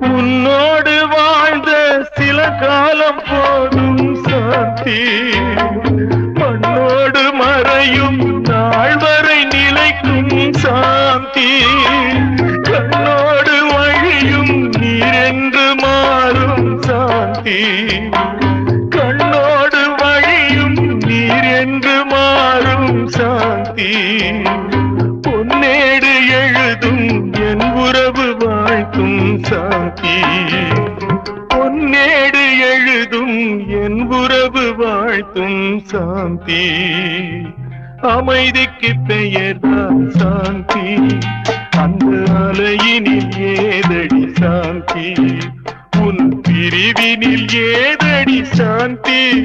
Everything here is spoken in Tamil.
உன்னோடு வாழ்ந்த சில காலம் போதும் சாந்தி. மண்ணோடு மறையும் நாள் வரை நிலைக்கும் சாந்தி. கண்ணோடு வழியும் நீரென்று மாறும் சாந்தி. கண்ணோடு வழியும் நீரென்று மாறும் சாந்தி. பொன்னேடு எழுதும் என் உறவு வாழ்த்தும் சாந்தி பொன்னேடு எழுதும் என் உறவு வாழ்த்தும் சாந்தி. அமைதிக்கு பெயர்தான் சாந்தி. அந்த அலையினில் ஏதடி சாந்தி. உன் பிரிவினில் ஏதடி சாந்தி.